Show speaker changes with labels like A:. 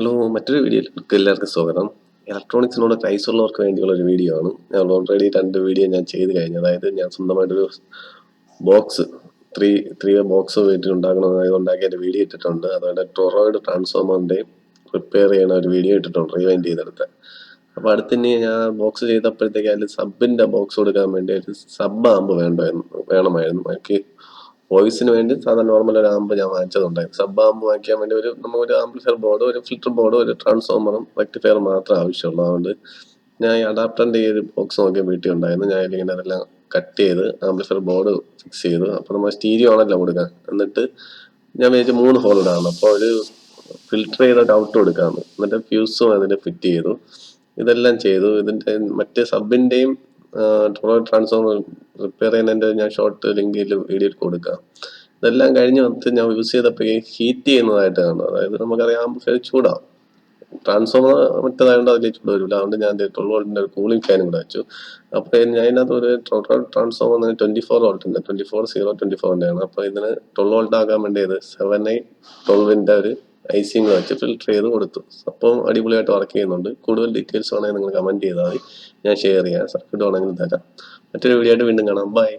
A: Hello മറ്റൊരു വീഡിയോയിലേക്ക് എല്ലാവർക്കും സ്വാഗതം. ഇലക്ട്രോണിക്സിനോട് ക്രൈസ് ഉള്ളവർക്ക് വേണ്ടിയുള്ള ഒരു വീഡിയോ ആണ്. ഞാൻ ഓൾറെഡി രണ്ട് വീഡിയോ ഞാൻ ചെയ്ത് കഴിഞ്ഞു. അതായത് ഞാൻ സ്വന്തമായിട്ടൊരു ബോക്സ് ത്രീ ത്രീ ബോക്സ് വീട്ടിൽ ഉണ്ടാക്കണമെന്നായി ഉണ്ടാക്കിയ വീഡിയോ ഇട്ടിട്ടുണ്ട്. അതുപോലെ ടൊറോയിഡ് ട്രാൻസ്ഫോമറിന്റെയും റിപ്പയർ ചെയ്യണ ഒരു വീഡിയോ ഇട്ടിട്ടുണ്ട് റിവൈൻഡ് ചെയ്തെടുത്ത്. അപ്പോൾ അടുത്തന്നെ ഞാൻ ബോക്സ് ചെയ്തപ്പോഴത്തേക്ക് അതിൽ സബിന്റെ ബോക്സ് കൊടുക്കാൻ വേണ്ടി ഒരു സബ് ആമ്പ് വേണ്ടായിരുന്നു വേണമായിരുന്നു. എനിക്ക് വോയിസിന് വേണ്ടി സാധാരണ നോർമൽ ഒരു ആമ്പ് ഞാൻ വാങ്ങിച്ചതുണ്ടായിരുന്നു. സബ് ആമ്പ് വാങ്ങിക്കാൻ വേണ്ടി ഒരു നമുക്കൊരു ആംപ്ലിഫയർ ബോർഡ് ഒരു ഫിൽറ്റർ ബോർഡ് ഒരു ട്രാൻസ്ഫോമറും റെക്ടിഫയർ മാത്രം ആവശ്യമുള്ളൂ. അതുകൊണ്ട് ഞാൻ ഈ അഡാപ്റ്ററിന്റെ ഈ ഒരു ബോക്സ് നോക്കിയ വീട്ടിൽ ഉണ്ടായിരുന്നു. ഞാൻ ഇതിങ്ങനെ അതെല്ലാം കട്ട് ചെയ്ത് ആംപ്ലിഫയർ ബോർഡ് ഫിക്സ് ചെയ്തു അപ്പോൾ നമ്മൾ സ്റ്റീരിയോ ആണല്ലോ കൊടുക്കാൻ. എന്നിട്ട് ഞാൻ വിചാരിച്ചു മൂന്ന് ഹോൾ ഇടാണ് അപ്പോൾ ഒരു ഫിൽറ്റർ ചെയ്ത ഔട്ട് കൊടുക്കാമെന്ന് എന്നിട്ട് ഫ്യൂസും അതിന് ഫിറ്റ് ചെയ്തു. ഇതെല്ലാം ചെയ്തു. ഇതിന്റെ മറ്റേ സബിന്റെയും ട്രാൻസ്ഫോമർ റിപ്പയർ ചെയ്യുന്നതിന്റെ ഞാൻ ഷോർട്ട് ലിങ്കിൽ വീഡിയോ കൊടുക്കാം. ഇതെല്ലാം കഴിഞ്ഞ് വന്നിട്ട് ഞാൻ യൂസ് ചെയ്തപ്പോൾ ഹീറ്റ് ചെയ്യുന്നതായിട്ട് കാണും. അതായത് നമുക്കറിയാം ചൂടാവും. ട്രാൻസ്ഫോമർ മറ്റേതായതുകൊണ്ട് അതിൽ ചൂട് വരില്ല അതുകൊണ്ട് ഞാൻ ട്വൽവ് വോൾട്ടിന്റെ ഒരു കൂളിംഗ് ഫാനും കൂടെ വെച്ചു. അപ്പോൾ ഞാൻ അതിനകത്ത് ഒരു ടോട്ടൽ ട്രാൻസ്ഫോമർ ട്വന്റി ഫോർ വോൾട്ടിന്റെ ട്വന്റി ഫോർ സീറോ ട്വന്റി ഫോറിന്റെ ആണ്. അപ്പോൾ ഇതിന് ട്വൽവ് വോൾട്ട് ആക്കാൻ വേണ്ടിയത് സെവൻ എയ്റ്റ് ട്വൽവിന്റെ ഒരു ഐസിങ് വെച്ച് ഫിൽറ്റർ ചെയ്ത് കൊടുത്തു. അപ്പം അടിപൊളിയായിട്ട് വർക്ക് ചെയ്യുന്നുണ്ട്. കൂടുതൽ ഡീറ്റെയിൽസ് വേണമെങ്കിൽ നിങ്ങൾ കമന്റ് ചെയ്താൽ മതി. ഞാൻ ഷെയർ ചെയ്യാം. സർക്യൂട്ട് വേണമെങ്കിൽ തരാം. മറ്റൊരു വീഡിയോ ആയിട്ട് വീണ്ടും കാണാം. ബൈ